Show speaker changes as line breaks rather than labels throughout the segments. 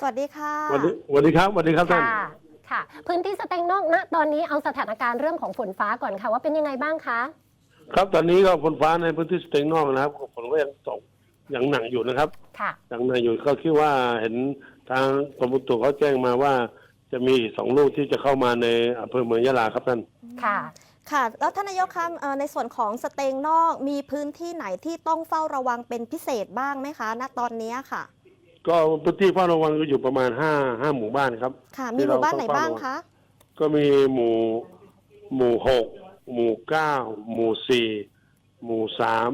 สวัสดีค่ะ
สวัสดีสวัสดีครับสวัสดีครับท่าน
ค่ะค่ะ พื้นที่สเต็งนอกณตอนนี้เอาสถานการณ์เรื่องของฝนฟ้าก่อนค่ะ ว่าเป็นยังไงบ้างคะ
ครับตอนนี้ก็ฝนฟ้าในพื้นที่สเต็งนอกนะครับฝนก็ยังตกอย่างหนักอยู่นะครับ
ค่ะ
อย่างหนักอยู่ก็คิดว่าเห็นทางกรมอุตุเขาแจ้งมาว่า จะมีสองลูกที่จะเข้ามาในอำเภอเมืองยะลาครับท่าน
ค่ะ
ค่ะ แล้วท่านนายกคะเอ่อในส่วนของสเตงนอกมีพื้นที่ไหนที่ต้องเฝ้าระวังเป็นพิเศษบ้างไหมคะ ณตอนนี้ค่ะ
ก็พื้นที่เฝ้าระวังก็อยู่ประมาณห้าห้าหมู่บ้านครับ
ค่ะมีหมู่บ้านไหนบ้างคะ
ก็มีหมู่หมู่หกหมู่เก้าหมู่สี่หมู่สาม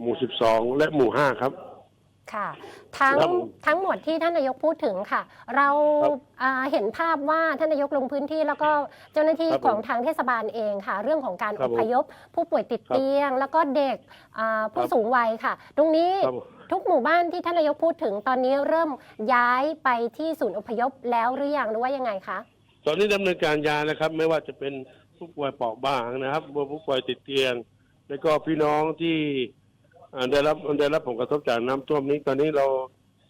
หมู่สิบสองและหมู่ห้าครับ
ค่ะทั้ง
ครับผม
ทั้งหมดที่ท่านนายกพูดถึงค่ะ เรา
ครับ
อ่าเห็นภาพว่าท่านนายกลงพื้นที่แล้วก็เจ้าหน้าที่
ครับผม
ของทางเทศบาลเองค่ะ เรื่องของการ
ครั
อบ
ผม
พยพ ผู้ป่วยติด
ครับ
เตียง แล้วก็เด็กอ่าผู้
ครับ
สูงวัยค่ะ ตรงนี้
ครับ
ทุกหมู่บ้านที่ท่านนายกพูดถึงตอนนี้เริ่มย้ายไปที่ศูนย์อพยพแล้วหรือยังหรือว่ายังไงคะ
ตอนนี้ดำเนินการยานะครับ ไม่ว่าจะเป็นผู้ป่วยเปราะบางนะครับผู้ป่วยติดเตียง แล้วก็พี่น้องที่อ่าได้รับได้รับผลกระทบจากน้ำท่วมนี้ ตอนนี้เรา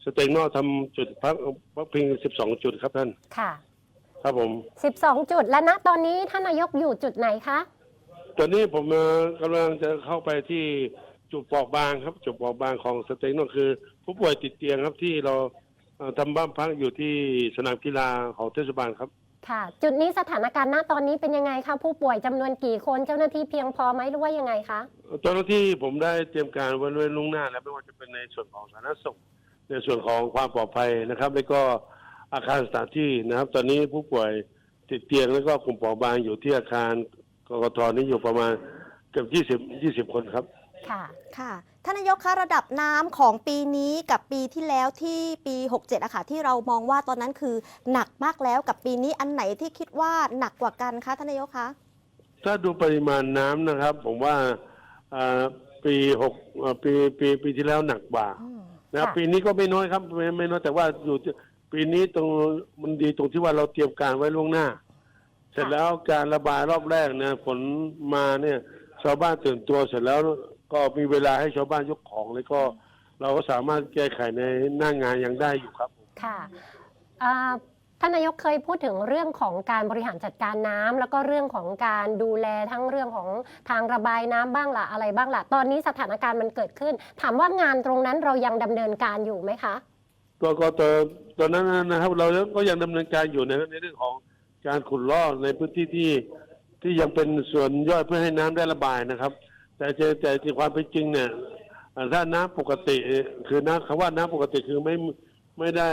สเต็งนอกทำจุดพักพักพิง 12 จุดครับท่าน
ค่ะ
ครับผม
12 จุดและณตอนนี้ท่านนายกอยู่จุดไหนคะ
ตอนนี้ผมเอ่อกำลังจะเข้าไปที่ จุดเปราะบางครับ จุดเปราะบางของสเต็งนอกคือ ผู้ป่วยติดเตียงครับที่เราเอ่อทำบ้านพักอยู่ที่สนามกีฬาของเทศบาลครับ
ค่ะ จุดนี้สถานการณ์ณตอนนี้เป็นยังไงคะผู้ป่วยจำนวนกี่คนเจ้าหน้าที่เพียงพอไหมหรือว่ายังไงคะ
เจ้าหน้าที่ผมได้เตรียมการไว้ไว้ล่วงหน้าแล้วไม่ว่าจะเป็นในส่วนของสาธารณสุขในส่วนของความปลอดภัยนะครับ แล้วก็อาคารสถานที่นะครับ ตอนนี้ผู้ป่วยติดเตียงแล้วก็กลุ่มเปราะบางอยู่ที่อาคารกกตนี่อยู่ประมาณเกือบยี่สิบยี่สิบคนครับ
ค่ะ
ค่ะท่านนายกคะระดับน้ำของปีนี้กับปีที่แล้วที่ปี 67อะค่ะที่เรามองว่าตอนนั้นคือหนักมากแล้วกับปีนี้อันไหนที่คิดว่าหนักกว่ากันคะท่านนายกคะ
ถ้าดูปริมาณน้ำนะครับ ผมว่าอ่าปีหกอ่าปีปีปีที่แล้วหนักกว่า
อืม
นะครับ
ค่ะ
ปีนี้ก็ไม่น้อยครับไม่ไม่น้อยแต่ว่าอยู่ที่ปีนี้ตรงมันดีตรงที่ว่าเราเตรียมการไว้ล่วงหน้า เสร็จแล้วการระบายรอบแรกเนี่ยฝนมาเนี่ย ชาวบ้านตื่นตัวเสร็จแล้ว ก็มีเวลาให้ชาวบ้านยกของแล้วก็ เราก็สามารถแก้ไขในหน้างานยังได้อยู่ครับ
ค่ะอ่าท่านนายกเคยพูดถึงเรื่องของการบริหารจัดการน้ำแล้วก็เรื่องของการดูแลทั้งเรื่องของทางระบายน้ำบ้างละอะไรบ้างละตอนนี้สถานการณ์มันเกิดขึ้น ถามว่างานตรงนั้นเรายังดำเนินการอยู่ไหมคะ
ก็ก็ตอนตอนนั้นนะครับ เราก็ยังดำเนินการอยู่ในในเรื่องของการขุดลอกในพื้นที่ที่ที่ยังเป็นส่วนย่อยเพื่อให้น้ำได้ระบายนะครับ แต่เจแต่ที่ความเป็นจริงเนี่ยอ่าถ้าน้ำปกติคือน้ำคำว่าน้ำปกติคือไม่ไม่ได้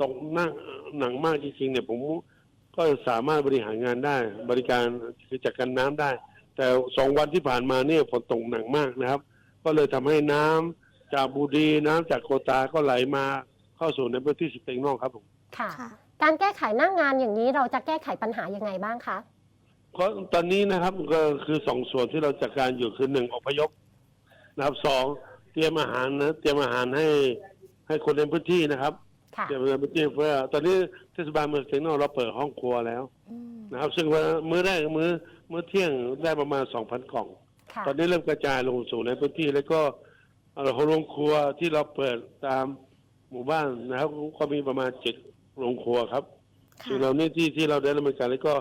ตกหนักหนักมากจริงๆเนี่ยผมก็สามารถบริหารงานได้ บริการคือจัดการน้ำได้ แต่สองวันที่ผ่านมาเนี่ยฝนตกหนักมากนะครับ ก็เลยทำให้น้ำจากบูดีน้ำจากโกตาก็ไหลมาเข้าสู่ในพื้นที่สเต็งนอกครับผม
ค่ะ
ค่ะ
การแก้ไขหน้างงานอย่างนี้เราจะแก้ไขปัญหายังไงบ้างคะ
ก็ตอนนี้นะครับก็คือสองส่วนที่เราจัดการอยู่คือหนึ่งอพยพนะครับสองเตรียมอาหารนะเตรียมอาหารให้ให้คนในพื้นที่นะครับ
ค่ะ
เตรียมในพื้นที่เพื่อ ตอนนี้เทศบาลเมืองสเต็งนอกเราเปิดห้องครัวแล้ว
อืม
นะครับ ซึ่งว่ามื้อแรกมื้อมื้อเที่ยงได้ประมาณสองพันกล่อง
ค่ะ
ตอนนี้เริ่มกระจายลงสู่ในพื้นที่แล้วก็เอ่อโรงครัวที่เราเปิดตามหมู่บ้านนะครับก็มีประมาณเจ็ดโรงครัวครับ
ค่ะ
สิ่งเหล่านี้ที่ที่เราได้ดำเนินการแล้วก็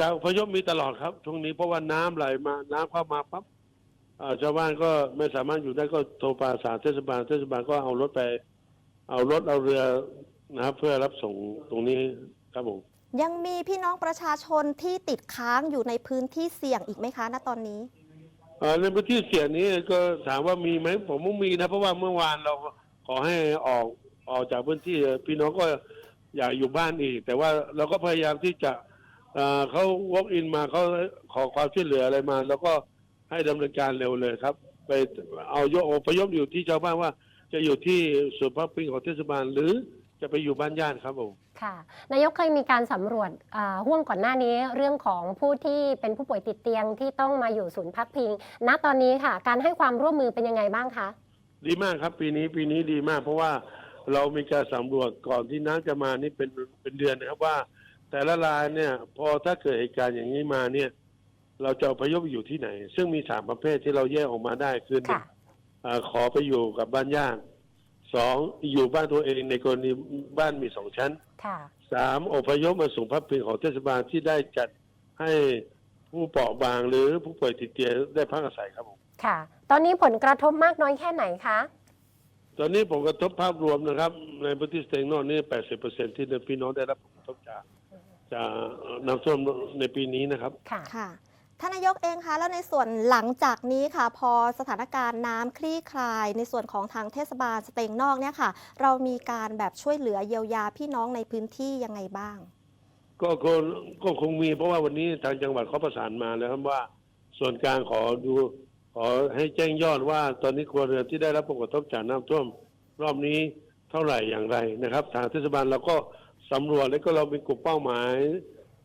การอพยพมีตลอดครับช่วงนี้เพราะว่าน้ำไหลมาน้ำเข้ามาปั๊บเอ่อชาวบ้านก็ไม่สามารถอยู่ได้ก็โทรประสานเทศบาลเทศบาลก็เอารถไป เอารถเอาเรือนะครับเพื่อรับส่งตรงนี้ครับผม
ยังมีพี่น้องประชาชนที่ติดค้างอยู่ในพื้นที่เสี่ยงอีกไหมคะ ณตอนนี้
เอ่อในพื้นที่เสี่ยงนี้ก็ถามว่ามีไหมผมว่ามีนะ เพราะว่าเมื่อวานเราขอให้ออกออกจากพื้นที่พี่น้องก็อยากอยู่บ้านอีก แต่ว่าเราก็พยายามที่จะ เอ่อเขา walk in มาเขาขอความช่วยเหลืออะไรมา แล้วก็ให้ดำเนินการเร็วเลยครับ ไปเอาโยอพยพอยู่ที่ชาวบ้านว่า จะอยู่ที่ศูนย์พักพิงของเทศบาล หรือจะไปอยู่บ้านญาติครับผม
ค่ะ นายกเคยมีการสำรวจอ่าห่วงก่อนหน้านี้เรื่องของผู้ที่เป็นผู้ป่วยติดเตียงที่ต้องมาอยู่ศูนย์พักพิง ณตอนนี้ค่ะ การให้ความร่วมมือเป็นยังไงบ้างคะ
ดีมากครับ ปีนี้ปีนี้ดีมาก เพราะว่าเรามีการสำรวจก่อนที่น้ำจะมานี่เป็นเป็นเดือนนะครับว่า แต่ละรายเนี่ย พอถ้าเกิดเหตุการณ์อย่างนี้มาเนี่ย เราจะอพยพอยู่ที่ไหน ซึ่งมีสามประเภทที่เราแยกออกมาได้คือหนึ่
ค่ะ
งอ่าขอไปอยู่กับบ้านญาติสองอยู่บ้านตัวเองในกรณีบ้านมีสองชั้น
ค่ะ
สามอพยพมาสู่พักพิงของเทศบาลที่ได้จัดให้ผู้เปราะบางหรือผู้ป่วยติดเตียงได้พักอาศัยครับผม
ค่ะ ตอนนี้ผลกระทบมากน้อยแค่ไหนคะ
ตอนนี้ผมกระทบภาพรวมนะครับ ในพื้นที่สเตงนอกนี่ 80เปอร์เซ็นที่พี่น้องได้รับผลกระทบจาก จากน้ำท่วมในปีนี้นะครับ
ค่ะ
ค่ะ ท่านนายกเองคะแล้วในส่วนหลังจากนี้ค่ะ พอสถานการณ์น้ำคลี่คลาย ในส่วนของทางเทศบาลสเตงนอกเนี่ยค่ะ เรามีการแบบช่วยเหลือเยียวยาพี่น้องในพื้นที่ยังไงบ้าง
ก็คงก็คงมีเพราะว่าวันนี้ทางจังหวัดเขาประสานมาแล้วครับว่าส่วนกลางขอดูขอให้แจ้งยอดว่าตอนนี้ครัวเรือนที่ได้รับผลกระทบจากน้ำท่วม รอบนี้เท่าไหร่อย่างไรนะครับ ทางเทศบาลเราก็ สำรวจแล้วก็เราเป็นกลุ่มเป้าหมาย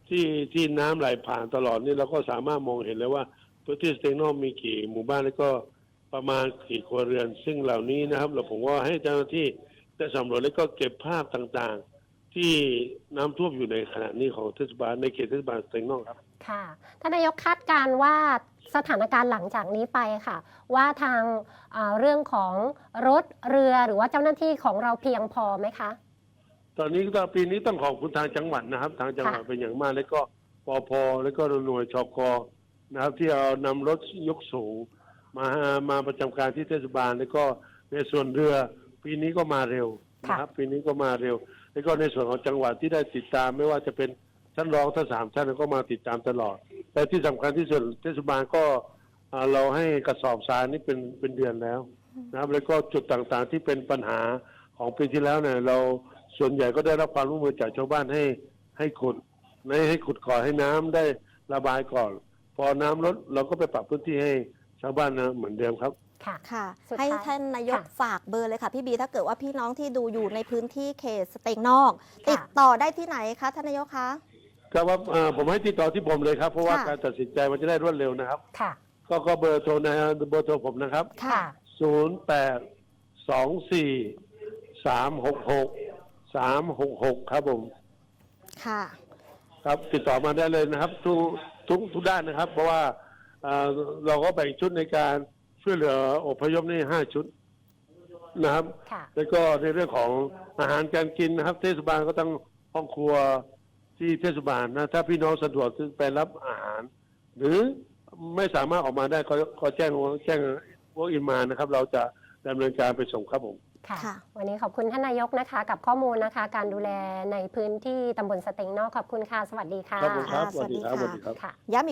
ที่ที่น้ำไหลผ่านตลอดนี่เราก็สามารถมองเห็นเลยว่าพื้นที่สเตงนอกมีกี่หมู่บ้านแล้วก็ประมาณกี่ครัวเรือน ซึ่งเหล่านี้นะครับ เราผมว่าให้เจ้าหน้าที่ได้สำรวจแล้วก็เก็บภาพต่างๆ ที่น้ำท่วมอยู่ในขณะนี้ของเทศบาลในเขตเทศบาลสเตงนอกครับ
ค่ะท่านนายกคาดการณ์ว่าสถานการณ์หลังจากนี้ไปค่ะ ว่าทางเอ่อเรื่องของรถเรือหรือว่าเจ้าหน้าที่ของเราเพียงพอไหมคะ
ตอนนี้ก็ปีนี้ต้องขอบคุณทางจังหวัดนะครับ ทางจังหวัด
ค่ะ
เป็นอย่างมาก แล้วก็ปอพแล้วก็หน่วยชกนะครับ ที่เอานำรถยกสูงมามาประจำการที่เทศบาล แล้วก็ในส่วนเรือ ปีนี้ก็มาเร็วนะครับ ปีนี้ก็มาเร็ว แล้วก็ในส่วนของจังหวัดที่ได้ติดตามไม่ว่าจะเป็นท่านรองท่านสามท่านก็มาติดตามตลอด แต่ที่สำคัญที่สุดเทศบาลก็อ่าเราให้กระสอบทรายนี่เป็นเป็นเดือนแล้วนะครับ แล้วก็จุดต่างๆที่เป็นปัญหาของปีที่แล้วเนี่ยเรา ส่วนใหญ่ก็ได้รับความร่วมมือจากชาวบ้านให้ให้ขุดไม่ให้ขุดก่อนให้น้ำได้ระบายก่อน พอน้ำลดเราก็ไปปรับพื้นที่ให้ชาวบ้านนะเหมือนเดิมครับ
ค่ะ
ค่ะ
สุดท้าย
ให้ท่านนายก
ค่ะ
ฝากเบอร์เลยค่ะพี่บีถ้าเกิดว่าพี่น้องที่ดูอยู่ในพื้นที่เขตสเตงนอก
ค่ะ
ติดต่อได้ที่ไหนคะท่านนายกคะ
ครับว่าเอ่อผมให้ติดต่อที่ผมเลยครับ เพราะว่า
ค่ะ
การตัดสินใจมันจะได้รวดเร็วนะครับ
ค่ะ
ก็ก็เบอร์โทรนะเบอร์โทรผมนะครับ
ค่ะ
ศูนย์แปดสองสี่สามหกหก สามหกหกครับผม
ค่ะ
ครับ ติดต่อมาได้เลยนะครับ ทุกทุกทุกด้านนะครับ เพราะว่าเอ่อเราก็แบ่งชุดในการช่วยเหลืออพยพนี่ห้าชุดนะครับ
ค่ะ
แล้วก็ในเรื่องของอาหารการกินนะครับ เทศบาลก็ต้องห้องครัวที่เทศบาลนะ ถ้าพี่น้องสะดวกที่ไปรับอาหาร หรือไม่สามารถออกมาได้ก็ก็แจ้งแจ้งวออินมานะครับ เราจะดำเนินการไปส่งครับผม
ค่ะ
ค่ะ
วันนี้ขอบคุณท่านนายกนะคะ กับข้อมูลนะคะ การดูแลในพื้นที่ตำบลสเต็งนอกขอบคุณค่ะ สวัสดีค่ะ
ครับผมครับ
ค่ะ
สวัสดีครับ
ส
ส
วั
วั
ส
ส
ดี
ดี
ค่ะ
ครับ
ค่ะ
ย้ำอีก